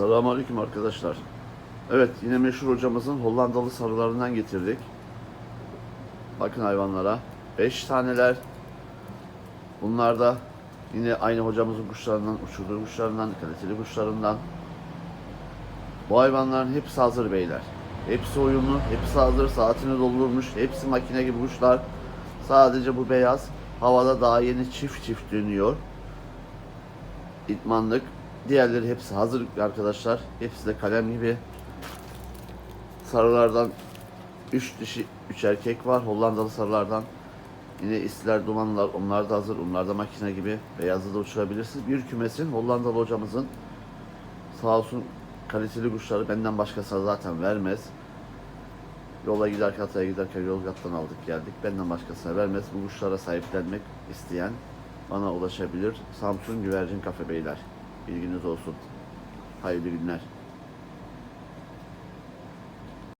Selamünaleyküm arkadaşlar. Evet yine meşhur hocamızın Hollandalı sarılarından getirdik. Bakın hayvanlara. 5 taneler. Bunlar da yine aynı hocamızın kuşlarından, uçurduğu kuşlarından, kaliteli kuşlarından. Bu hayvanların hepsi hazır beyler. Hepsi uyumlu, hepsi hazır, saatini doldurmuş, hepsi makine gibi kuşlar. Sadece bu beyaz havada daha yeni çift çift dönüyor. İtmanlık. Diğerleri hepsi hazır arkadaşlar. Hepsi de kalem gibi. Sarılardan 3 dişi 3 erkek var. Hollandalı sarılardan. Yine istiler dumanlar onlar da hazır. Onlar da makine gibi. Beyazı da uçurabilirsiniz. Bir kümesin Hollandalı hocamızın sağ olsun kaliteli kuşları benden başkası zaten vermez. Yola giderken Hatay'a giderken Yozgat'tan aldık geldik. Benden başkasına vermez. Bu kuşlara sahiplenmek isteyen bana ulaşabilir. Samsun Güvercin Kafe Beyler. Bilginiz olsun. Hayırlı günler.